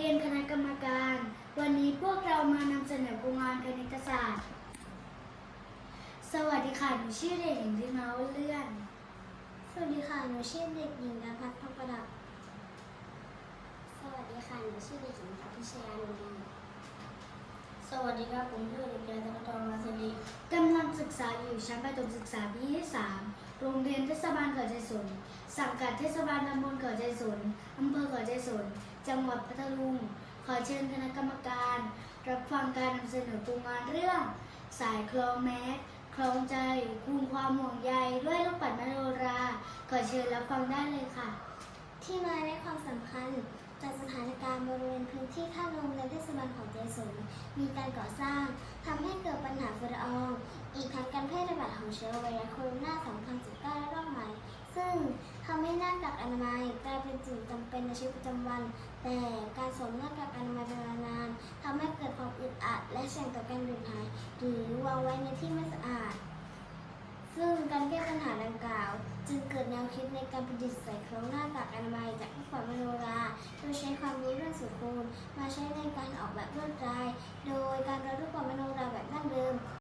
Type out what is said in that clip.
เรียนคณะกรรมการ วันนี้พวกเรามานำเสนอโครงงานคณิตศาสตร์ สวัสดีค่ะ หนูชื่อเด็กหญิงดิมาเลื่อน สวัสดีค่ะ หนูชื่อเด็กหญิงนภัทรทองประดับ สวัสดีค่ะ หนูชื่อเด็กหญิงพัพิชยานุดีสวัสดีครับผมชื่อเด็กชายธน อยู่ชั้นประถมศึกษาปีที่ 3 โรงเรียนเทศบาลเขื่อนใจสน สังกัดเทศบาลตำบลเขื่อนใจสนอำเภอเขื่อนใจสน จังหวัดพัทลุง ขอเชิญคณะกรรมการ รับฟังการนำเสนอโครงงานเรื่อง สายคลองแมสคลองใจคุมความห่วงใยด้วยลูกปัดมโนรา ขอเชิญรับฟังได้เลยค่ะ ที่มาและความสำคัญจากสถานการณ์บริเวณพื้นที่ข้างโรงเรียนเทศบาลของเจสนมีการก่อสร้างทำให้เกิดปัญหาฝุ่นละออง ของเชื้อไวรัสโคโรนา 2019ระลอกใหม่ ซึ่งทำให้หน้ากากอนามัยกลายเป็นสิ่งจำเป็นในชีวิตประจำวัน แต่การสวมหน้ากากอนามัยเป็นเวลานานทำให้เกิดความอึดอัด และเสี่ยงต่อการดื่มหาย หรือวางไว้ในที่ไม่สะอาด ซึ่งการแก้ปัญหาดังกล่าว จึงเกิดแนวคิดในการประดิษฐ์ใส่โครงหน้ากากอนามัยจากผู้ฝันมโนราโดยใช้ความรู้เรื่องสุขูลมาใช้ในการออกแบบลวดลาย โดยการร้อยลูกปัดมโนราแบบดั้งเดิม